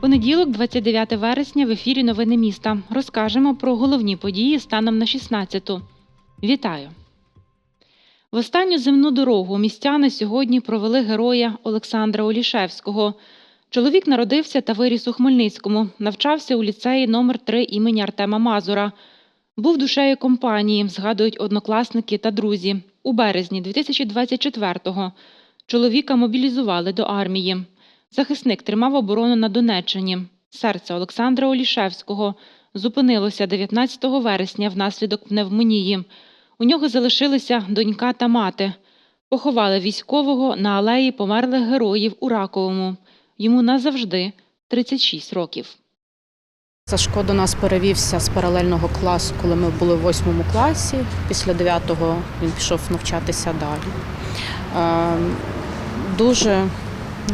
Понеділок, 29 вересня, в ефірі Новини міста. Розкажемо про головні події станом на 16-ту. Вітаю! В останню земну дорогу містяни сьогодні провели героя Олександра Олішевського. Чоловік народився та виріс у Хмельницькому, навчався у ліцеї номер 3 імені Артема Мазура. Був душею компанії, згадують однокласники та друзі. У березні 2024-го чоловіка мобілізували до армії. Захисник тримав оборону на Донеччині. Серце Олександра Олішевського зупинилося 19 вересня внаслідок пневмонії. У нього залишилися донька та мати. Поховали військового на алеї померлих героїв у Раковому. Йому назавжди 36 років. Сашко до нас перевівся з паралельного класу, коли ми були в восьмому класі. Після дев'ятого він пішов навчатися далі. Е, Дуже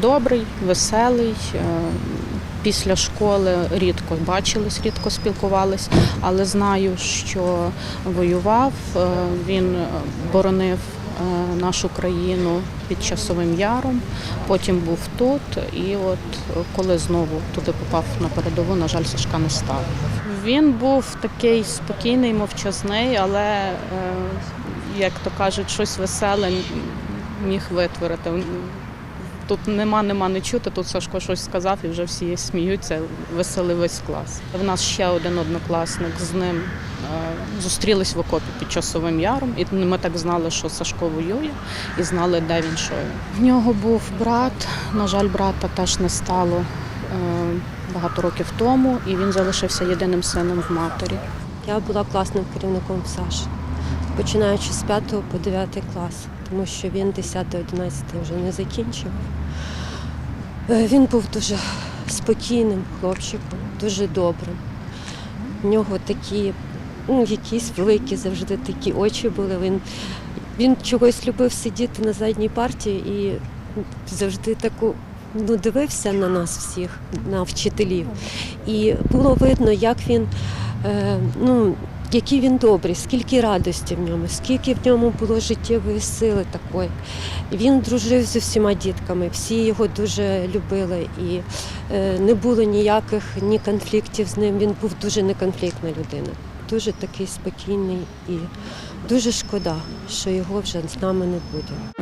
добрий, веселий. е, Після школи рідко бачились, рідко спілкувались, але знаю, що воював. е, Він боронив нашу країну під часовим яром. Потім був тут, і от е, коли знову туди попав на передову, на жаль, Сашка не став. Він був такий спокійний, мовчазний, але, е, як то кажуть, щось веселе міг витворити. Тут нема, нема не чути. Тут Сашко щось сказав і вже всі сміються, веселий весь клас. В нас ще один однокласник з ним е, зустрілись в окопі під часовим яром, і ми так знали, що Сашко воює, і знали, де він що. В нього був брат. На жаль, брата теж не стало е, багато років тому, і він залишився єдиним сином в матері. Я була класним керівником Саші, починаючи з 5 по 9 клас, тому що він 10-11 вже не закінчив. Е, Він був дуже спокійним хлопчиком, дуже добрим. У нього такі, ну, якісь великі завжди такі очі були. Він, він чогось любив сидіти на задній парті і завжди таку ну, дивився на нас всіх, на вчителів. І було видно, як він е, ну, який він добрий, скільки радості в ньому, скільки в ньому було життєвої сили такої. Він дружив з усіма дітками, всі його дуже любили і е, не було ніяких ні конфліктів з ним. Він був дуже неконфліктна людина, дуже такий спокійний і дуже шкода, що його вже з нами не буде.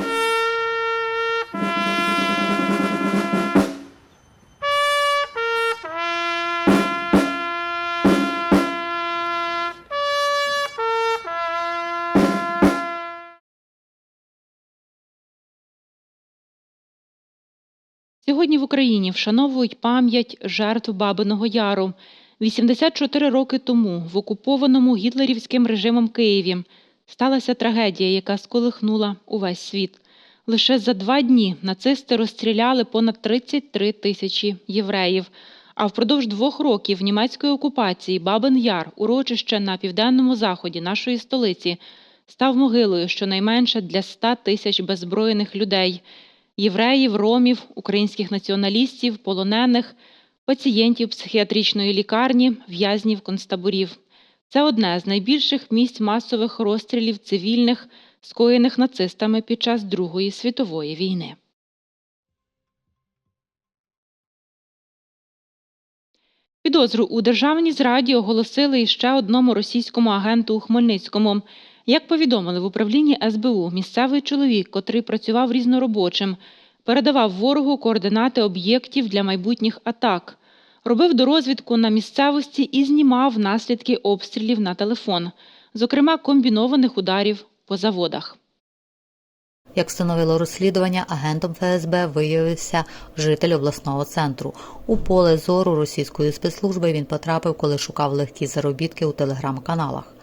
Сьогодні в Україні вшановують пам'ять жертв Бабиного Яру. 84 роки тому в окупованому гітлерівським режимом Києві сталася трагедія, яка сколихнула увесь світ. Лише за два дні нацисти розстріляли понад 33 тисячі євреїв. А впродовж двох років німецької окупації Бабин Яр, урочище на південному заході нашої столиці, став могилою щонайменше для 100 тисяч беззброєних людей євреїв, ромів, українських націоналістів, полонених, пацієнтів психіатричної лікарні, в'язнів концтаборів. Це одне з найбільших місць масових розстрілів цивільних, скоєних нацистами під час Другої світової війни. Підозру у державній зраді оголосили іще одному російському агенту у Хмельницькому. Як повідомили в управлінні СБУ, місцевий чоловік, котрий працював різноробочим, передавав ворогу координати об'єктів для майбутніх атак, робив дорозвідку на місцевості і знімав наслідки обстрілів на телефон, зокрема комбінованих ударів по заводах. Як встановило розслідування, агентом ФСБ виявився житель обласного центру. У поле зору російської спецслужби він потрапив, коли шукав легкі заробітки у телеграм-каналах.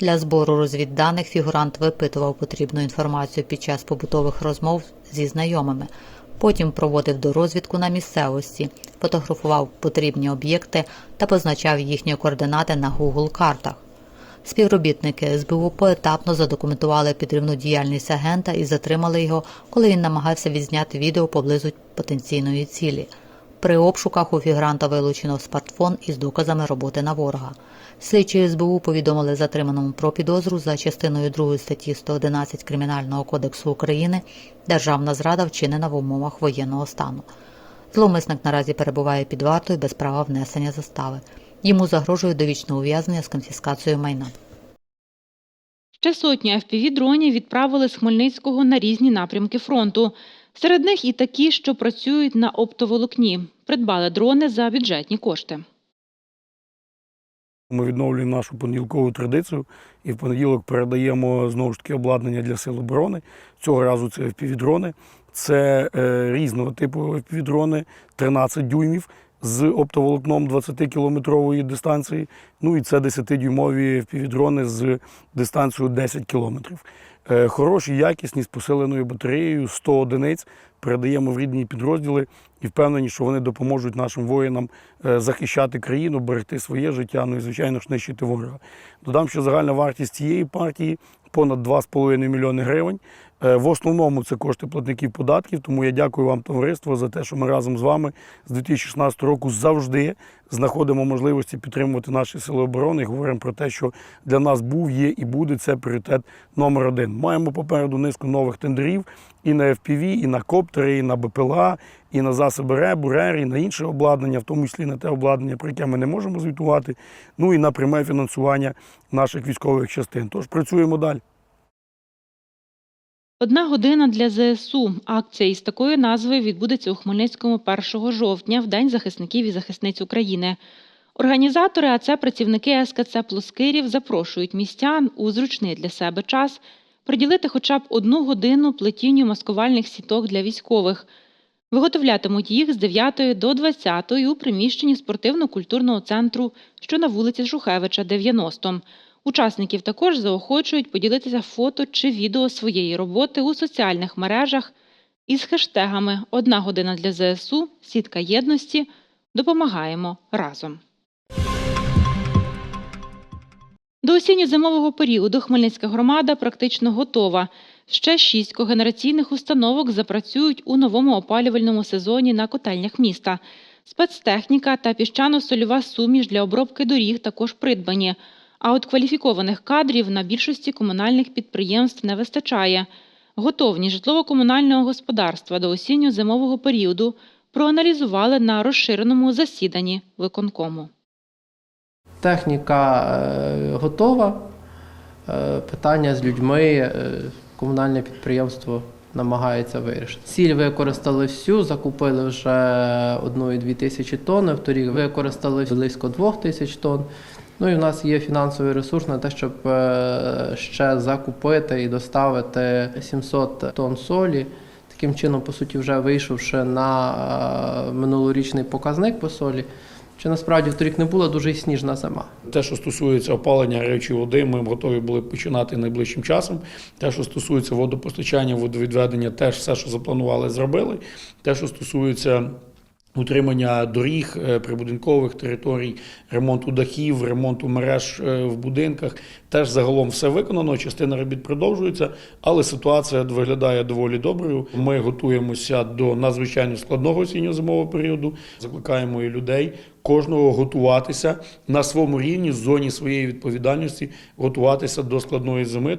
Для збору розвідданих фігурант випитував потрібну інформацію під час побутових розмов зі знайомими. Потім проводив дорозвідку на місцевості, фотографував потрібні об'єкти та позначав їхні координати на Google картах. Співробітники СБУ поетапно задокументували підривну діяльність агента і затримали його, коли він намагався відзняти відео поблизу потенційної цілі. При обшуках у фігранта вилучено смартфон із доказами роботи на ворога. Слідчі СБУ повідомили затриманому про підозру за частиною 2 статті 111 Кримінального кодексу України Державна зрада вчинена в умовах воєнного стану. Зловмисник наразі перебуває під вартою без права внесення застави. Йому загрожує довічне ув'язнення з конфіскацією майна. Ще сотні FPV-дронів відправили з Хмельницького на різні напрямки фронту. Серед них і такі, що працюють на оптоволокні. Придбали дрони за бюджетні кошти. Ми відновлюємо нашу понеділкову традицію і в понеділок передаємо знову ж таки обладнання для сил оборони. Цього разу це FPV-дрони. Це е, різного типу FPV-дрони, 13 дюймів з оптоволокном 20-кілометрової дистанції. Ну і це 10-дюймові FPV-дрони з дистанцією 10 кілометрів. Е, хороші, якісні, з посиленою батареєю, 100 одиниць передаємо в рідні підрозділи і впевнені, що вони допоможуть нашим воїнам е, захищати країну, берегти своє життя, ну і звичайно ж нищити ворога. Додам, що загальна вартість цієї партії понад 2,5 мільйони гривень. Е, В основному це кошти платників податків, тому я дякую вам, товариство, за те, що ми разом з вами з 2016 року завжди знаходимо можливості підтримувати наші сили оборони і говоримо про те, що для нас був, є і буде це пріоритет номер один. Маємо попереду низку нових тендерів і на FPV, і на коптери, і на БПЛА, і на засоби РЕБ, РЕР, і на інше обладнання, в тому числі на те обладнання, про яке ми не можемо звітувати, ну і на пряме фінансування наших військових частин. Тож працюємо далі. Одна година для ЗСУ. Акція із такою назвою відбудеться у Хмельницькому 1 жовтня, в День захисників і захисниць України. Організатори, а це працівники СКЦ Плоскирів, запрошують містян у зручний для себе час приділити хоча б одну годину плетінню маскувальних сіток для військових. Виготовлятимуть їх з 9 до 20 у приміщенні спортивно-культурного центру, що на вулиці Шухевича, 90. Учасників також заохочують поділитися фото чи відео своєї роботи у соціальних мережах із хештегами Одна година для ЗСУ, Сітка єдності. Допомагаємо разом. До осінньо-зимового періоду Хмельницька громада практично готова. Ще шість когенераційних установок запрацюють у новому опалювальному сезоні на котельнях міста. Спецтехніка та піщано-сольова суміш для обробки доріг також придбані. А от кваліфікованих кадрів на більшості комунальних підприємств не вистачає. Готовність житлово-комунального господарства до осінньо-зимового періоду проаналізували на розширеному засіданні виконкому. Техніка е, готова. Е, Питання з людьми е, комунальне підприємство намагається вирішити. Сіль використали всю, закупили вже 1,2 тисячі тонн, вторік використали близько 2 тисяч тонн. Ну і в нас є фінансовий ресурс на те, щоб е, ще закупити і доставити 700 тонн солі. Таким чином, по суті, вже вийшовши на е, минулорічний показник по солі, що насправді вторік не була дуже й сніжна зима. Те, що стосується опалення гарячої води, ми готові були починати найближчим часом. Те, що стосується водопостачання, водовідведення, теж все, що запланували, зробили. Те, що стосується утримання доріг, е, прибудинкових територій, ремонту дахів, ремонту мереж е, в будинках, теж загалом все виконано. Частина робіт продовжується, але ситуація виглядає доволі доброю. Ми готуємося до надзвичайно складного осінньо-зимового періоду. Закликаємо і людей кожного готуватися на своєму рівні, в зоні своєї відповідальності, готуватися до складної зими.